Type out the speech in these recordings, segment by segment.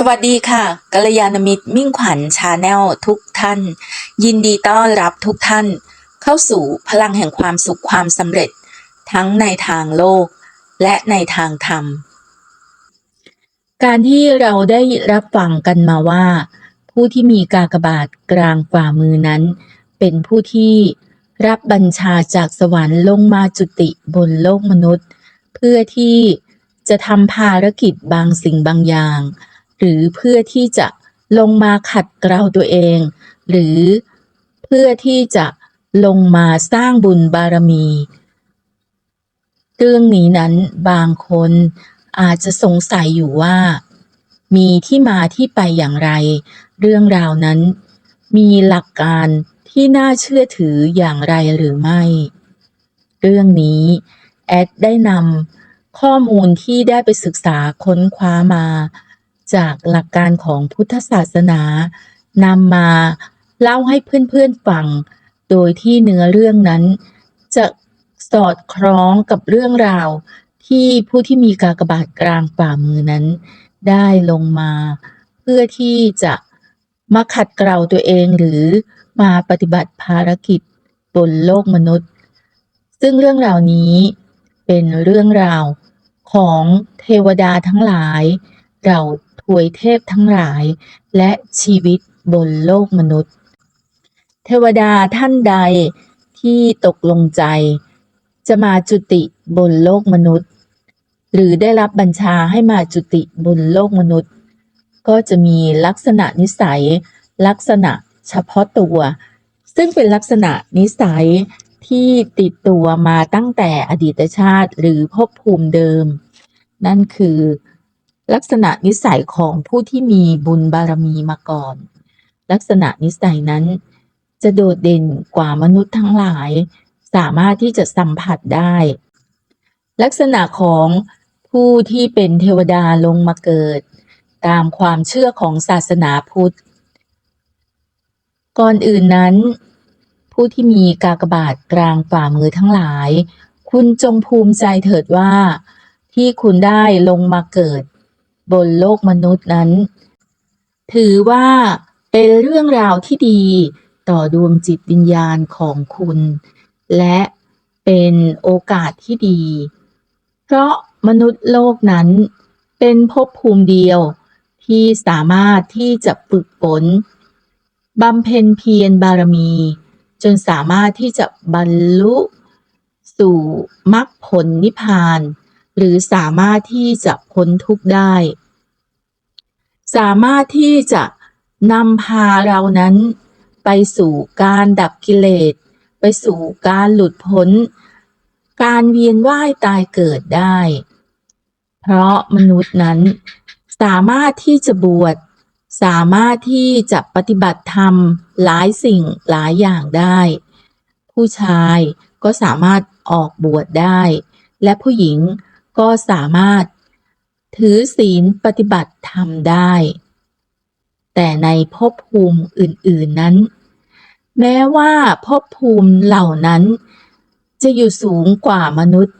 สวัสดีค่ะกัลยาณมิตรมิ่งขวัญชาแนลทุกท่าน ยินดีต้อนรับทุกท่าน เข้าสู่พลังแห่งความสุขความสำเร็จ ทั้งในทางโลก และในทางธรรม การที่เราได้รับฟังกันมาว่า ผู้ที่มีกากบาทกลางฝ่ามือนั้น เป็นผู้ที่รับบัญชาจากสวรรค์ลงมาจุติบนโลกมนุษย์ เพื่อที่จะทำภารกิจบางสิ่งบางอย่าง หรือเพื่อที่จะลงมาขัดเกลาตัวเอง หรือเพื่อที่จะลงมาสร้างบุญบารมี เรื่องนี้นั้นบางคนอาจจะสงสัยอยู่ว่า มีที่มาที่ไปอย่างไร เรื่องราวนั้น มีหลักการที่น่าเชื่อถืออย่างไรหรือไม่ เรื่องนี้แอดได้นำข้อมูลที่ได้ไปศึกษาค้นคว้ามา จากหลักการของพุทธศาสนานำมาเล่าให้เพื่อนๆฟัง โดยที่เนื้อเรื่องนั้น จะสอดคล้องกับเรื่องราวที่ผู้ที่มีกากบาทกลางฝ่ามือนั้น ได้ลงมา เพื่อที่จะมาขัดเกลาตัวเองหรือมาปฏิบัติภารกิจบนโลกมนุษย์ ซึ่งเรื่องราวนี้เป็นเรื่องราวของเทวดาทั้งหลาย เรา ทวยเทพทั้งหลาย และชีวิตบนโลกมนุษย์ เทวดาท่านใดที่ตกลงใจ จะมาจุติบนโลกมนุษย์ หรือได้รับบัญชาให้มาจุติบนโลกมนุษย์ ก็จะมีลักษณะนิสัย ลักษณะเฉพาะตัว ซึ่งเป็นลักษณะนิสัยที่ติดตัวมาตั้งแต่อดีตชาติหรือภพภูมิเดิม นั่นคือ ลักษณะนิสัยของผู้ที่มีบุญบารมีมาก่อน ลักษณะนิสัยนั้น จะโดดเด่นกว่ามนุษย์ทั้งหลาย สามารถที่จะสัมผัสได้ ลักษณะของผู้ที่เป็นเทวดาลงมาเกิด ตามความเชื่อของศาสนาพุทธ ก่อนอื่นนั้น ผู้ที่มีกากบาทกลางฝ่ามือทั้งหลาย คุณจงภูมิใจเถิดว่า ที่คุณได้ลงมาเกิด บนโลกมนุษย์นั้น ถือว่าเป็นเรื่องราวที่ดีต่อดวงจิตวิญญาณของคุณ และเป็นโอกาสที่ดี เพราะมนุษย์โลกนั้นเป็นภพภูมิเดียวที่สามารถที่จะฝึกฝนบำเพ็ญเพียรบารมี จนสามารถที่จะบรรลุ สู่มรรคผลนิพพาน หรือสามารถที่จะพ้นทุกข์ได้ สามารถที่จะนำพาเรานั้น ไปสู่การดับกิเลส ไปสู่การหลุดพ้น การเวียนว่ายตายเกิดได้ เพราะมนุษย์นั้นสามารถที่จะบวชสามารถที่จะปฏิบัติธรรมหลายสิ่งหลายอย่างได้ ผู้ชายก็สามารถออกบวชได้ และผู้หญิง ก็สามารถ ถือศีลปฏิบัติธรรมได้ แต่ในภพภูมิอื่น ๆนั้น แม้ว่าภพภูมิเหล่านั้น จะอยู่สูงกว่ามนุษย์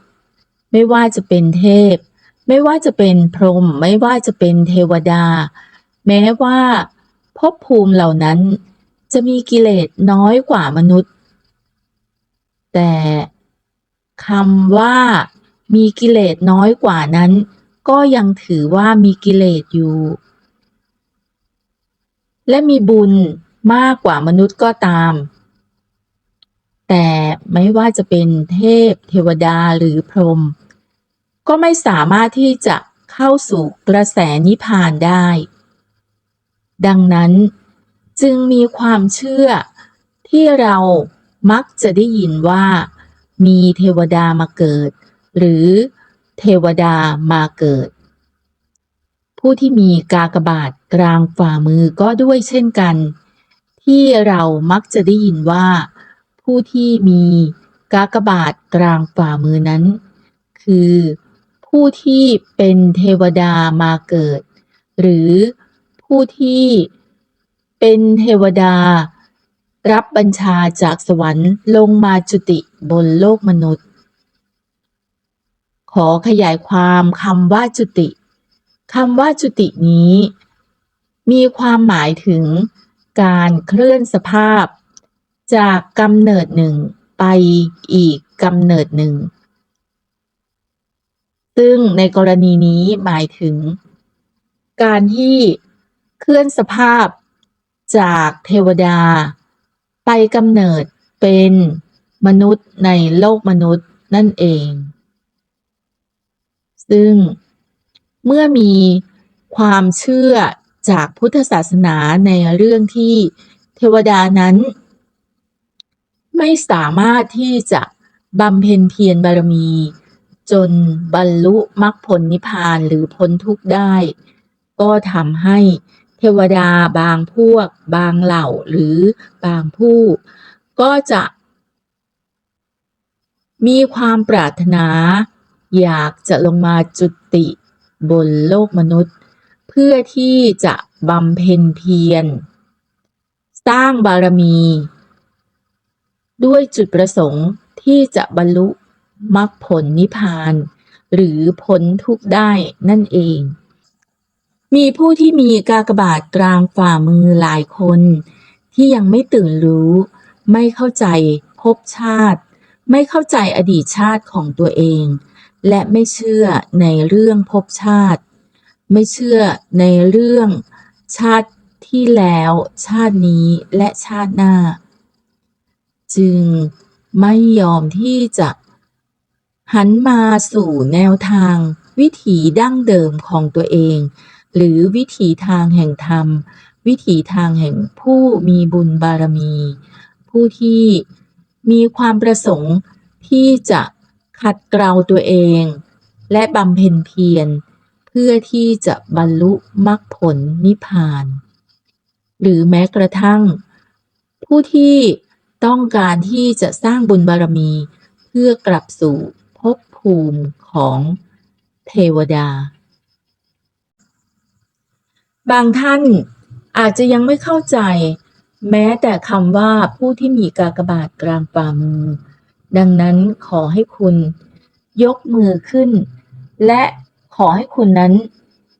ไม่ว่าจะเป็นเทพ ไม่ว่าจะเป็นพรหมไม่ว่าจะเป็นเทวดา แม้ว่าภพภูมิเหล่านั้น จะมีกิเลสน้อยกว่ามนุษย์ แต่คำว่า มีกิเลสน้อยกว่านั้น ก็ยังถือว่ามีกิเลสอยู่ และมีบุญมากกว่ามนุษย์ก็ตาม แต่ไม่ว่าจะเป็นเทพ เทวดาหรือพรหมก็ไม่สามารถที่จะเข้าสู่กระแสนิพพานได้ ดังนั้นจึงมีความเชื่อที่เรามักจะได้ยินว่า มีเทวดามาเกิด หรือเทวดามาเกิด ผู้ที่มีกากบาทกลางฝ่ามือก็ด้วยเช่นกัน ที่เรามักจะได้ยินว่า ผู้ที่มีกากบาทกลางฝ่ามือนั้น คือผู้ที่เป็นเทวดามาเกิด หรือผู้ที่เป็นเทวดา รับบัญชาจากสวรรค์ลงมาจุติบนโลกมนุษย์ ขอขยายความคำว่าจุติคำว่าจุตินี้ มีความหมายถึงการเคลื่อนสภาพ จากกำเนิดหนึ่งไปอีกกำเนิดหนึ่ง ซึ่งในกรณีนี้หมายถึง การที่เคลื่อนสภาพจากเทวดา ไปกำเนิดเป็นมนุษย์ในโลกมนุษย์นั่นเอง ซึ่งเมื่อมีความเชื่อจากพุทธศาสนาในเรื่องที่เทวดานั้น ไม่สามารถที่จะบำเพ็ญเพียรบารมี จนบรรลุมรรคผลนิพพานหรือพ้นทุกข์ได้ ก็ทำให้เทวดาบางพวก บางเหล่าหรือบางผู้ ก็จะมีความปรารถนา อยากจะลงมาจุติบนโลกมนุษย์ เพื่อที่จะบำเพ็ญเพียร สร้างบารมี ด้วยจุดประสงค์ที่จะบรรลุมรรคผลนิพพาน หรือพ้นทุกข์ได้นั่นเอง มีผู้ที่มีกากบาทกลางฝ่ามือหลายคน ที่ยังไม่ตื่นรู้ ไม่เข้าใจภพชาติ ไม่เข้าใจอดีตชาติของตัวเอง และไม่เชื่อในเรื่องภพชาติ ไม่เชื่อในเรื่องชาติที่แล้ว ชาตินี้และชาติหน้า จึงไม่ยอมที่จะหันมาสู่แนวทางวิถีดั้งเดิมของตัวเอง หรือวิถีทางแห่งธรรม วิถีทางแห่งผู้มีบุญบารมี ผู้ที่มีความประสงค์ที่จะ ขัดเกลาตัวเอง และบำเพ็ญเพียร เพื่อที่จะบรรลุมรรคผลนิพพาน หรือแม้กระทั่ง ผู้ที่ต้องการที่จะสร้างบุญบารมี เพื่อกลับสู่ภพภูมิของเทวดา บางท่านอาจจะยังไม่เข้าใจ แม้แต่คำว่าผู้ที่มีกากบาทกลางฝ่ามือ ดังนั้นขอให้คุณยกมือขึ้น และขอให้คุณนั้น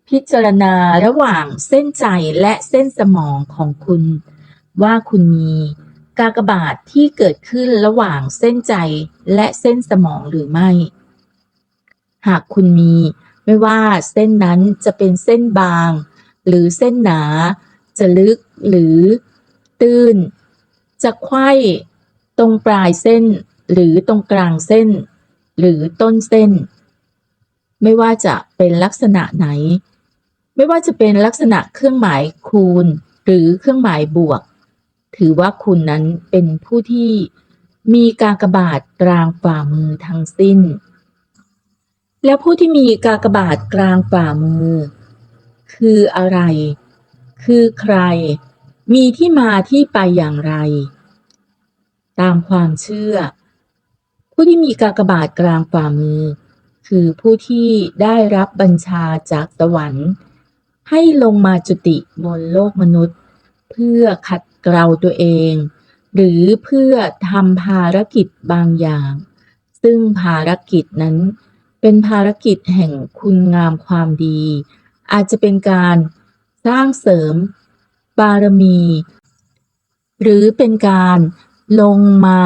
พิจารณาระหว่างเส้นใจและเส้นสมองของคุณ ว่าคุณมีกากบาทที่เกิดขึ้นระหว่างเส้นใจและเส้นสมองหรือไม่ หากคุณมีไม่ว่าเส้นนั้นจะเป็นเส้นบาง หรือเส้นหนา จะลึกหรือตื้น จะไขว้ตรงปลายเส้น หรือตรงกลางเส้น หรือต้นเส้น ไม่ว่าจะเป็นลักษณะไหน ไม่ว่าจะเป็นลักษณะเครื่องหมายคูณ หรือเครื่องหมายบวก ถือว่าคุณนั้นเป็นผู้ที่มีกากบาทกลางฝ่ามือทั้งสิ้น แล้วผู้ที่มีกากบาทกลางฝ่ามือ คืออะไร คือใคร มีที่มาที่ไปอย่างไร ตามความเชื่อ ผู้ที่มีกากบาทกลางฝ่ามือ คือผู้ที่ได้รับบัญชาจากสวรรค์ ให้ลงมาจุติบนโลกมนุษย์ เพื่อขัดเกลาตัวเอง หรือเพื่อทำภารกิจบางอย่าง ซึ่งภารกิจนั้นเป็นภารกิจแห่งคุณงามความดี อาจจะเป็นการสร้างเสริมบารมี หรือเป็นการลงมา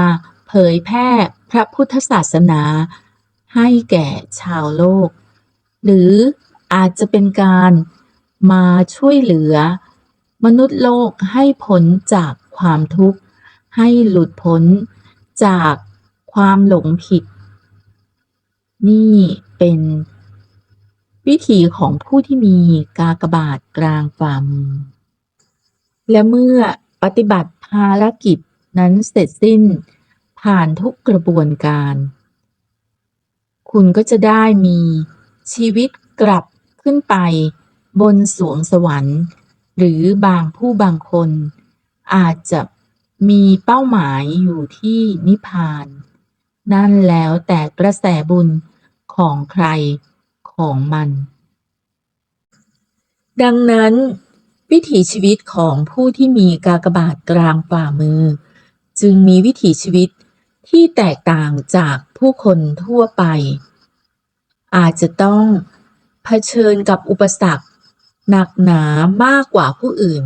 เผยแพร่ พระพุทธศาสนาให้แก่ชาวโลก หรืออาจจะเป็นการมาช่วยเหลือ มนุษย์โลกให้พ้นจากความทุกข์ ให้หลุดพ้นจากความหลงผิด นี่เป็นวิถีของผู้ที่มีกากบาทกลางฝ่ามือและเมื่อปฏิบัติภารกิจนั้นเสร็จสิ้น ผ่านทุกกระบวนการ คุณก็จะได้มีชีวิตกลับขึ้นไป บนสวงสวรรค์ หรือบางผู้บางคน อาจจะมีเป้าหมายอยู่ที่นิพพาน นั่นแล้วแต่กระแสบุญของใครของมัน ดังนั้น วิถีชีวิตของผู้ที่มีกากบาทกลางฝ่ามือ จึงมีวิถีชีวิต ที่แตกต่างจากผู้คนทั่วไป อาจจะต้องเผชิญกับอุปสรรค หนักหนามากกว่าผู้อื่น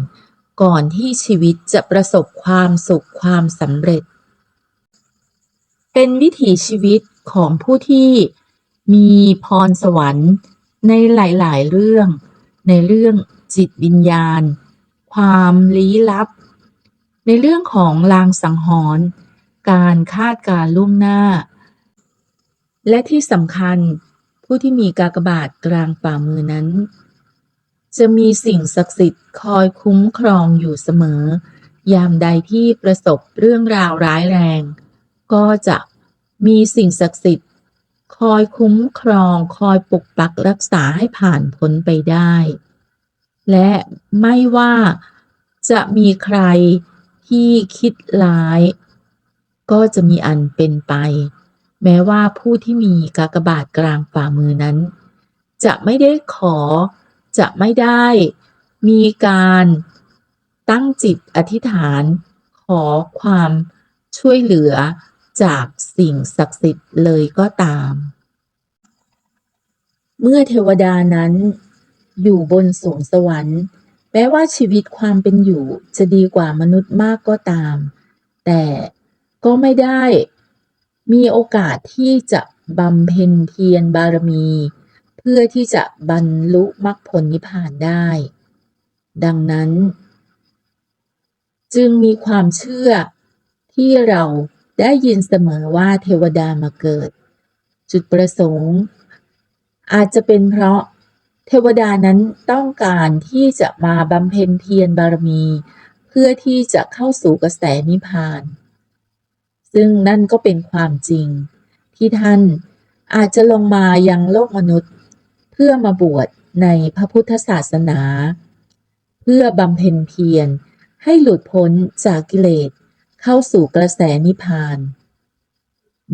ก่อนที่ชีวิตจะประสบความสุขความสำเร็จ เป็นวิถีชีวิตของผู้ที่มีพรสวรรค์ในหลาย ๆ เรื่อง ในเรื่องจิตวิญญาณ ความลี้ลับ ในเรื่องของลางสังหรณ์ การคาดการล่วงหน้า และที่สำคัญผู้ที่มีกากบาทกลางฝ่ามือนั้น จะมีสิ่งศักดิ์สิทธิ์คอยคุ้มครองอยู่เสมอ ยามใดที่ประสบเรื่องราวร้ายแรง ก็จะมีสิ่งศักดิ์สิทธิ์คอยคุ้มครองคอยปกปักรักษาให้ผ่านพ้นไปได้ และไม่ว่าจะมีใครที่คิดร้าย ก็จะมีอันเป็นไป แม้ว่าผู้ที่มีกากบาทกลางฝ่ามือนั้น จะไม่ได้ขอจะไม่ได้มีการตั้งจิตอธิษฐานขอความช่วยเหลือจากสิ่งศักดิ์สิทธิ์เลยก็ตาม เมื่อเทวดานั้นอยู่บนสวงสวรรค์ แม้ว่าชีวิตความเป็นอยู่จะดีกว่ามนุษย์มากก็ตาม แต่ ก็ไม่ได้มีโอกาสที่จะบำเพ็ญเพียรบารมี เพื่อที่จะบรรลุมรรคผลนิพพานได้ ดังนั้น จึงมีความเชื่อที่เราได้ยินเสมอว่าเทวดามาเกิด จุดประสงค์ อาจจะเป็นเพราะเทวดานั้นต้องการที่จะมาบำเพ็ญเพียรบารมี เพื่อที่จะเข้าสู่กระแสนิพพาน ซึ่งนั่นก็เป็นความจริง ที่ท่านอาจจะลงมายังโลกมนุษย์ เพื่อมาบวชในพระพุทธศาสนา เพื่อบำเพ็ญเพียรให้หลุดพ้นจากกิเลสเข้าสู่กระแสนิพพาน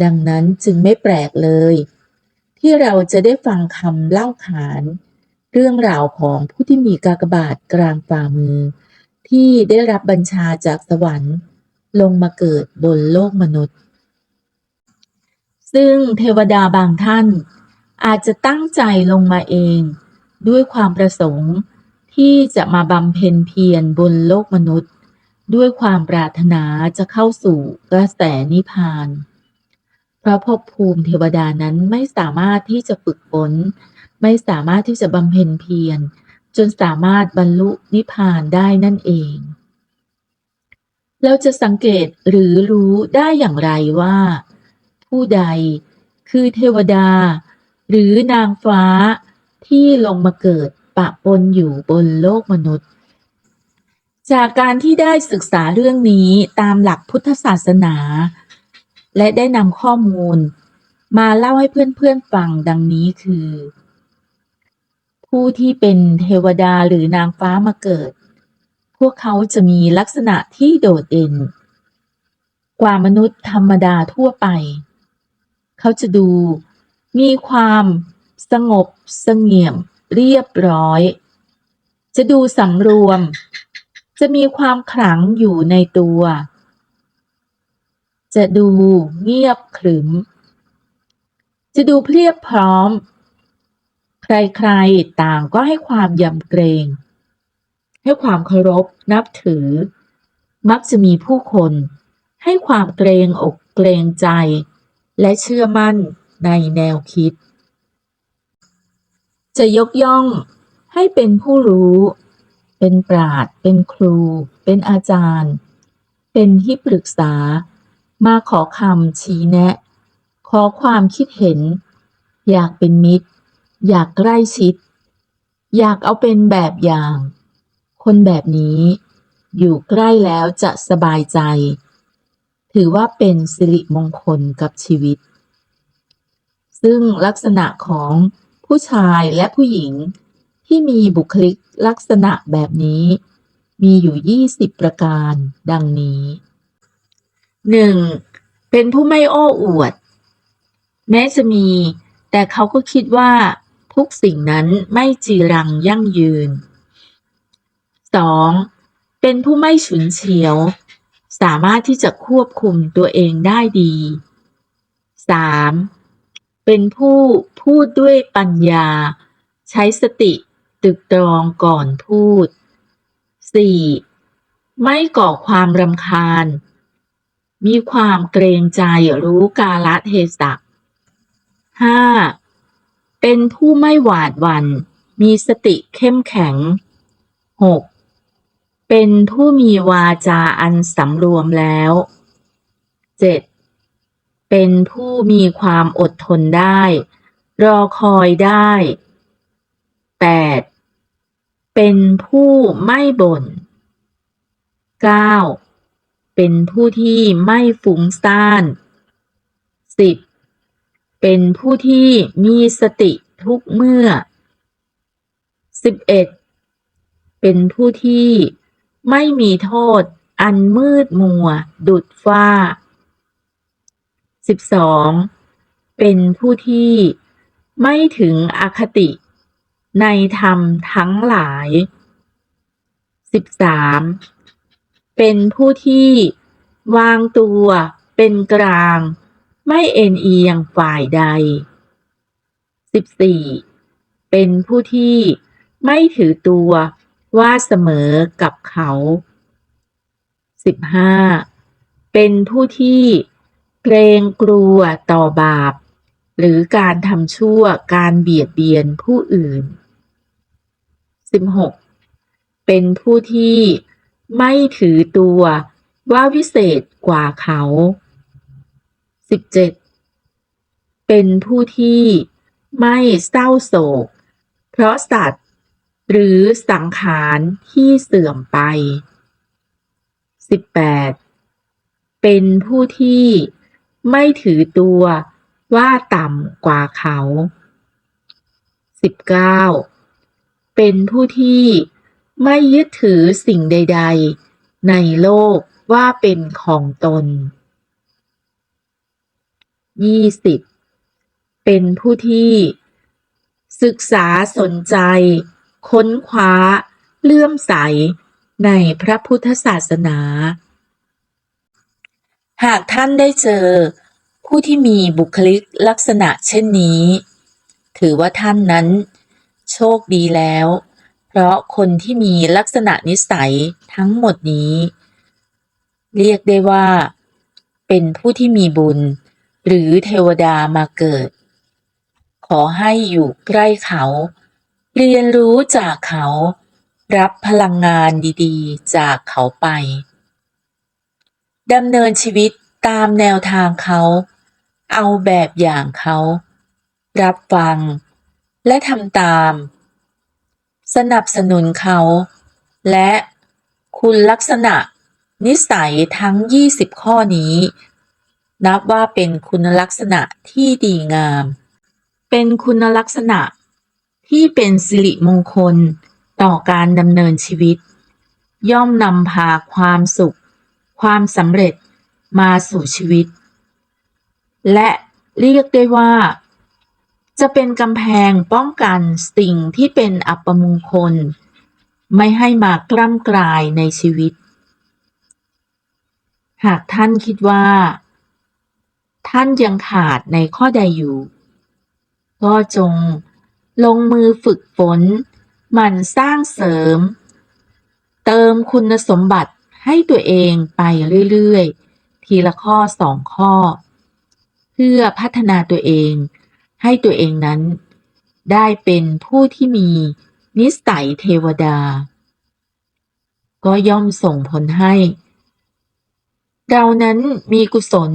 ดังนั้นจึงไม่แปลกเลย ที่เราจะได้ฟังคำเล่าขาน เรื่องราวของผู้ที่มีกากบาทกลางฝ่ามือ ที่ได้รับบัญชาจากสวรรค์ ลงมาเกิดบนโลกมนุษย์ ซึ่งเทวดาบางท่าน อาจจะตั้งใจลงมาเอง ด้วยความประสงค์ที่จะมาบำเพ็ญเพียรบนโลกมนุษย์ ด้วยความปรารถนาจะเข้าสู่กระแสนิพพานเพราะภพภูมิเทวดานั้นไม่สามารถที่จะฝึกฝนไม่สามารถที่จะบำเพ็ญเพียรจนสามารถบรรลุนิพพานได้นั่นเอง เราจะสังเกตหรือรู้ได้อย่างไรว่า ผู้ใดคือเทวดา หรือนางฟ้าที่ลงมาเกิดปะปนอยู่บนโลกมนุษย์ จากการที่ได้ศึกษาเรื่องนี้ตามหลักพุทธศาสนา และได้นำข้อมูล มาเล่าให้เพื่อนๆฟังดังนี้คือ ผู้ที่เป็นเทวดาหรือนางฟ้ามาเกิด พวกเขาจะมีลักษณะที่โดดเด่น กว่ามนุษย์ธรรมดาทั่วไป เขาจะดูมีความสงบเสงี่ยมเรียบร้อย จะดูสำรวม จะมีความขลังอยู่ในตัว จะดูเงียบขรึม จะดูเพรียบพร้อม ใครๆต่างก็ให้ความยำเกรง ให้ความเคารพนับถือ มักจะมีผู้คน ให้ความเกรงอกเกรงใจ และเชื่อมั่นในแนวคิด จะยกย่องให้เป็นผู้รู้ เป็นปราดเป็นครู เป็นอาจารย์ เป็นที่ปรึกษา มาขอคำชี้แนะ ขอความคิดเห็น อยากเป็นมิตร อยากใกล้ชิด อยากเอาเป็นแบบอย่าง คนแบบนี้ อยู่ใกล้แล้วจะสบายใจ ถือว่าเป็นสิริมงคลกับชีวิต ซึ่งลักษณะของผู้ชายและผู้หญิงที่มีบุคลิกลักษณะแบบนี้ มีอยู่ 20 ประการดังนี้ 1. เป็นผู้ไม่โอ้อวด แม้จะมี แต่เขาก็คิดว่าทุกสิ่งนั้นไม่จีรังยั่งยืน 2. เป็นผู้ไม่ฉุนเฉียว สามารถที่จะควบคุมตัวเองได้ดี 3. เป็นผู้พูดด้วยปัญญา ใช้สติตึกตรองก่อนพูด 4. ไม่ก่อความรำคาญ มีความเกรงใจรู้กาลเทศะ 5. เป็นผู้ไม่หวาดหวัน่นมีสติเข้มแข็ง 6. เป็นผู้มีวาจาอันสำรวมแล้ว 7. เป็นผู้มีความอดทนได้ รอคอยได้ 8. เป็นผู้ไม่บ่น 9. เป็นผู้ที่ไม่ฟุ้งซ่าน 10. เป็นผู้ที่มีสติทุกเมื่อ 11. เป็นผู้ที่ ไม่มีโทษ อันมืดมัว ดุดฟ้า 12. เป็นผู้ที่ไม่ถึงอคติ ในธรรมทั้งหลาย 13. เป็นผู้ที่วางตัวเป็นกลาง ไม่เอ็นเอียงฝ่ายใด 14. เป็นผู้ที่ไม่ถือตัว ว่าเสมอกับเขา 15. เป็นผู้ที่เกรงกลัวต่อบาป หรือการทำชั่วการเบียดเบียนผู้อื่น 16. เป็นผู้ที่ไม่ถือตัวว่าวิเศษกว่าเขา 17. เป็นผู้ที่ไม่เศร้าโศก เพราะสัตว์ หรือสังขารที่เสื่อมไป 18. เป็นผู้ที่ไม่ถือตัวว่าต่ำกว่าเขา 19. เป็นผู้ที่ไม่ยึดถือสิ่งใด ๆ ในโลกว่าเป็นของตน 20. เป็นผู้ที่ ศึกษาสนใจ ค้นคว้า เลื่อมใส ในพระพุทธศาสนา หากท่านได้เจอ ผู้ที่มีบุคลิกลักษณะเช่นนี้ ถือว่าท่านนั้น โชคดีแล้ว เพราะคนที่มีลักษณะนิสัยทั้งหมดนี้ เรียกได้ว่า เป็นผู้ที่มีบุญ หรือเทวดามาเกิด ขอให้อยู่ใกล้เขา เรียนรู้จากเขา รับพลังงานดีๆ จากเขาไปดำเนินชีวิตตามแนวทางเขา เอาแบบอย่างเขา รับฟัง และทำตาม สนับสนุนเขา และคุณลักษณะ นิสัยทั้ง 20 ข้อนี้ นับว่าเป็นคุณลักษณะที่ดีงาม เป็นคุณลักษณะ ที่เป็นสิริมงคลต่อการดำเนินชีวิต ย่อมนำพาความสุข ความสำเร็จมาสู่ชีวิต และเรียกได้ว่า จะเป็นกำแพงป้องกันสิ่งที่เป็นอัปมงคล ไม่ให้มากล้ำกลายในชีวิต หากท่านคิดว่า ท่านยังขาดในข้อใดอยู่ ก็จง ลงมือฝึกฝน หมั่นสร้างเสริม เติมคุณสมบัติให้ตัวเองไปเรื่อยๆ ทีละข้อสองข้อ เพื่อพัฒนาตัวเอง ให้ตัวเองนั้น ได้เป็นผู้ที่มีนิสัยเทวดา ก็ย่อมส่งผลให้ เรานั้นมีกุศล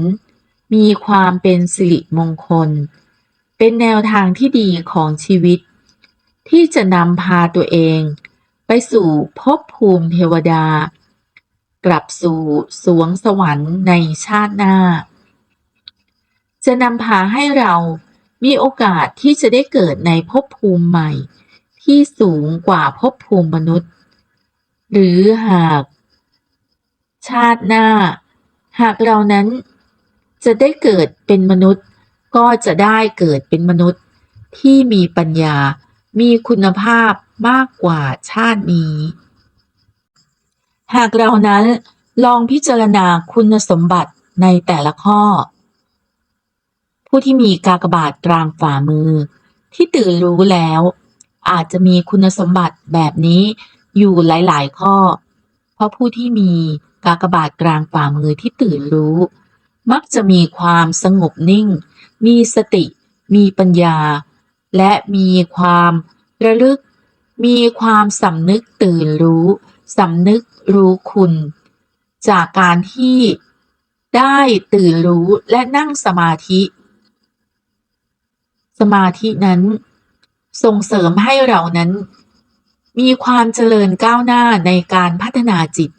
มีความเป็นสิริมงคล เป็นแนวทางที่ดีของชีวิต ที่จะนำพาตัวเอง ไปสู่ภพภูมิเทวดา กลับสู่สวงสวรรค์ในชาติหน้า จะนำพาให้เรามีโอกาสที่จะได้เกิดในภพภูมิใหม่ ที่สูงกว่าภพภูมิมนุษย์ หรือหาก ชาติหน้า หากเรานั้นจะได้เกิดเป็นมนุษย์ ก็จะได้เกิดเป็นมนุษย์ที่มีปัญญา มีคุณภาพมากกว่าชาตินี้ หากเรานั้นลองพิจารณาคุณสมบัติในแต่ละข้อ ผู้ที่มีกากบาทกลางฝ่ามือ ที่ตื่นรู้แล้ว อาจจะมีคุณสมบัติแบบนี้อยู่หลาย ๆ ข้อ เพราะผู้ที่มีกากบาทกลางฝ่ามือที่ตื่นรู้ มักจะมีความสงบนิ่ง มีสติ มีปัญญา และมีความระลึก มีความสำนึกตื่นรู้สำนึกรู้คุณ จากการที่ได้ตื่นรู้และนั่งสมาธิ สมาธินั้น ส่งเสริมให้เรานั้น มีความเจริญก้าวหน้าในการพัฒนาจิต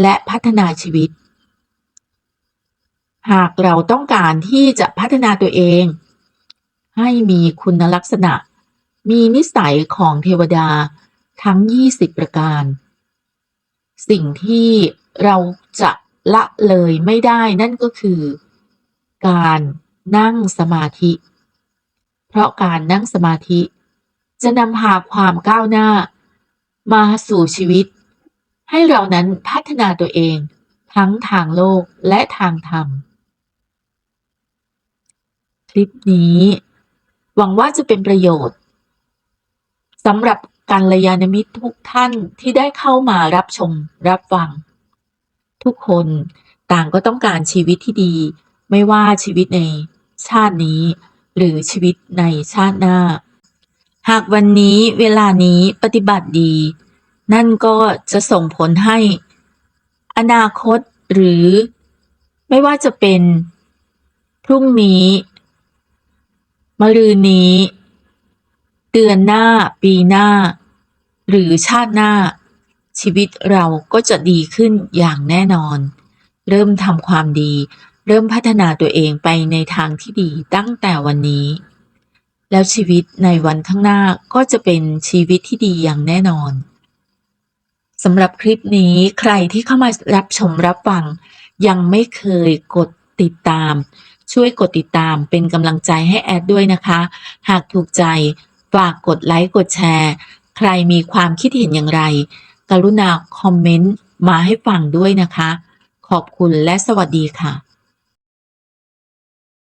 และพัฒนาชีวิต หากเราต้องการที่จะพัฒนาตัวเอง ให้มีคุณลักษณะ มีนิสัยของเทวดาทั้ง 20 ประการ สิ่งที่เราจะละเลยไม่ได้นั่นก็คือ การนั่งสมาธิ เพราะการนั่งสมาธิ จะนำพาความก้าวหน้า มาสู่ชีวิต ให้เรานั้นพัฒนาตัวเองทั้งทางโลกและทางธรรม คลิปนี้ หวังว่าจะเป็นประโยชน์สำหรับกัลยาณมิตรทุกท่านที่ได้เข้ามารับชมรับฟัง ทุกคนต่างก็ต้องการชีวิตที่ดี ไม่ว่าชีวิตในชาตินี้ หรือชีวิตในชาติหน้า หากวันนี้เวลานี้ปฏิบัติดี นั่นก็จะส่งผลให้ อนาคตหรือ ไม่ว่าจะเป็น พรุ่งนี้ มะรืนนี้ เดือนหน้า ปีหน้า หรือชาติหน้า ชีวิตเราก็จะดีขึ้นอย่างแน่นอน เริ่มทำความดี เริ่มพัฒนาตัวเองไปในทางที่ดีตั้งแต่วันนี้ แล้วชีวิตในวันข้างหน้าก็จะเป็นชีวิตที่ดีอย่างแน่นอนสำหรับคลิปนี้ใครที่เข้ามารับชมรับฟัง ยังไม่เคยกดติดตาม ช่วยกดติดตามเป็นกำลังใจให้แอดด้วยนะคะ หากถูกใจฝากกดไลค์กดแชร์ ใครมีความคิดเห็นอย่างไร กรุณาคอมเมนต์มาให้ฟังด้วยนะคะ ขอบคุณและสวัสดีค่ะ